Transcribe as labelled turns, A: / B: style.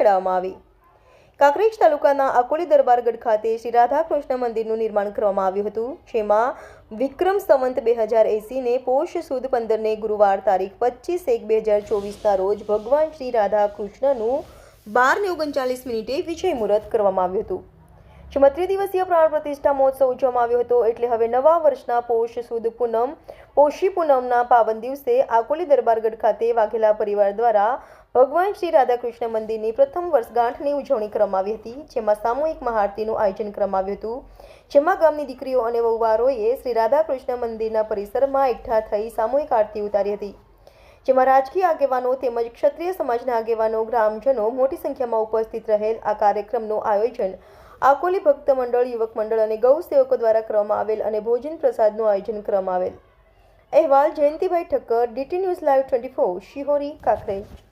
A: ચડાવવામાં આવી. કાંકરેજ તાલુકાના આકોલી દરબારગઢ ખાતે શ્રી રાધાકૃષ્ણ મંદિરનું નિર્માણ કરવામાં આવ્યું હતું, જેમાં વિક્રમ સંવંત બે હજાર એંસીને પોષ સુદ પંદરને ગુરુવાર તારીખ પચીસ એક બે હજાર ચોવીસના રોજ ભગવાન શ્રી રાધાકૃષ્ણનું બાર ઓગણચાલીસ મિનિટે વિજય મુહૂર્ત કરવામાં આવ્યું હતું. જેમાં ત્રિદિવસીય પ્રાણ પ્રતિષ્ઠા મહોત્સવ ઉજવવામાં આવ્યો હતો એટલે હવે નવા વર્ષના પોષ સુદ પૂનમ, પોષી પૂનમના પાવન દિવસે આકોલી દરબારગઢ ખાતે વાઘેલા પરિવાર દ્વારા ભગવાન શ્રી રાધાકૃષ્ણ મંદિરની પ્રથમ વર્ષગાંઠની ઉજવણી કરવામાં હતી, જેમાં સામૂહિક મહાઆરતીનું આયોજન કરવામાં હતું. જેમાં ગામની દીકરીઓ અને વહુવારોએ શ્રી રાધાકૃષ્ણ મંદિરના પરિસરમાં એકઠા થઈ સામૂહિક આરતી ઉતારી હતી. જેમાં રાજકીય આગેવાનો તેમજ ક્ષત્રિય સમાજના આગેવાનો, ગ્રામજનો મોટી સંખ્યામાં ઉપસ્થિત રહેલ આ કાર્યક્રમનું આયોજન આકોલી ભક્ત મંડળ, યુવક મંડળ અને ગૌ સેવકો દ્વારા કરવામાં આવેલ અને ભોજન પ્રસાદનું આયોજન કરવામાં આવેલ. અહેવાલ Jayantibhai Thakkar, DT news live twenty four, Shihori, Kankrej.